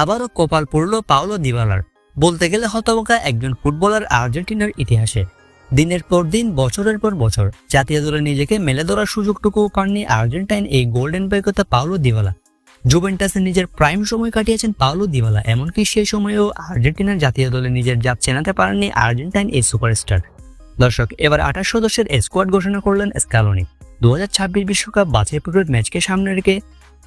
আবারও কপাল পড়ল পাওলো দিবালার বলতে গেলে হতবাকা একজন ফুটবলার আর্জেন্টিনার ইতিহাসে। দিনের পর দিন, বছরের পর বছর, জাতীয় দলে নিজেকে মেলে ধরার সুযোগটুকু পাননি আর্জেন্টাইন এই গোল্ডেন বয়কতা পাওলো দিবালা জুভেন্টাসে নিজের প্রাইম সময় কাটিয়েছেন পাওলো দিবালা এমনকি সেই সময়েও আর্জেন্টিনার জাতীয় দলে নিজের জাত চেনাতে পারেননি আর্জেন্টাইন এই সুপারস্টার। দর্শক, এবার আঠাশ সদস্যের স্কোয়াড ঘোষণা করলেন স্ক্যালোনি দু হাজার ছাব্বিশ বিশ্বকাপ বাছাই পর্বের ম্যাচকে সামনে রেখে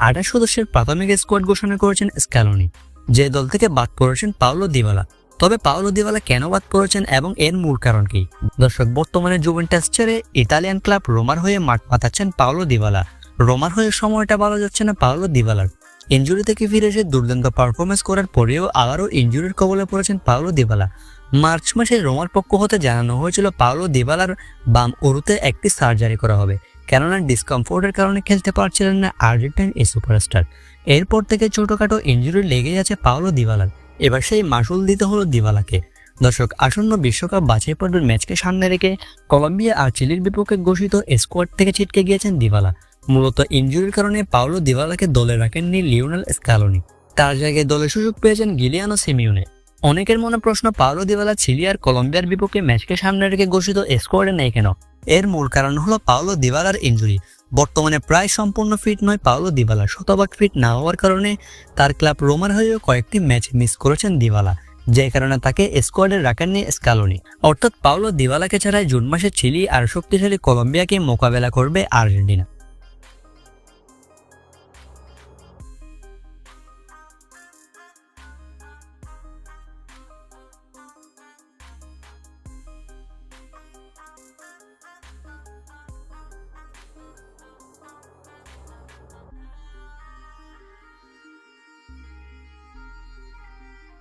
আঠাশ সদস্যের প্রাথমিক স্কোয়াড ঘোষণা করেছেন স্ক্যালোনি, যে দল থেকে বাদ পড়েছেন পাওলো দিবালা। তবে পাওলো দিবালা কেন বাদ পড়েছেন এবং এর মূল কারণ কি? দর্শক, বর্তমানে জুভেন্টাস ছেড়ে ইতালিয়ান ক্লাব রোমার হয়ে মাঠ পাতাচ্ছেন পাওলো দিবালা। রোমার হয়ে সময়টা ভালো যাচ্ছে না পাওলো দিবালার। ইঞ্জুরি থেকে ফিরে এসে দুর্দান্ত পারফরমেন্স করার পরেও আবারও ইঞ্জুরির কবলে পড়েছেন পাওলো দিবালা। মার্চ মাসে রোমার পক্ষ হতে জানানো হয়েছিল পাওলো দিবালার বাম উরুতে একটি সার্জারি করা হবে। কেননা ডিসকমফোর্টের কারণে খেলতে পারছিলেন না আর্জেন্টাইন এই সুপারস্টার। এরপর থেকে ছোটখাটো ইঞ্জুরি লেগে যাচ্ছে পাওলো দিবালার। এবার সেই মাসুল দিতে হলো দিবালাকে। দর্শক, আসন্ন বিশ্বকাপ বাছাই পর্বের ম্যাচকে সামনে রেখে কলম্বিয়া আর চিলির বিপক্ষে ঘোষিত স্কোয়াড থেকে ছিটকে গিয়েছেন দিবালা। মূলত ইঞ্জুরির কারণে পাওলো দিবালাকে দলে রাখেননি লিওনেল স্ক্যালোনি তার জায়গায় দলে সুযোগ পেয়েছেন গিলিয়ানো সিমিউনে। অনেকের মনে প্রশ্ন, পাওলো দিবালা, চিলি আর কলম্বিয়ার বিপক্ষে ম্যাচকে সামনে রেখে ঘোষিত স্কোয়াডে নেই কেন? এর মূল কারণ হলো পাওলো দিবালার ইঞ্জুরি বর্তমানে প্রায় সম্পূর্ণ ফিট নয় পাওলো দিবালা। শতভাগ ফিট না হওয়ার কারণে তার ক্লাব রোমার হয়েও কয়েকটি ম্যাচ মিস করেছেন দিবালা, যে কারণে তাকে স্কোয়াডে রাখেননি স্কালোনি অর্থাৎ পাওলো দিবালাকে ছাড়াই জুন মাসে ছিলি আর শক্তিশালী কলম্বিয়াকে মোকাবেলা করবে আর্জেন্টিনা।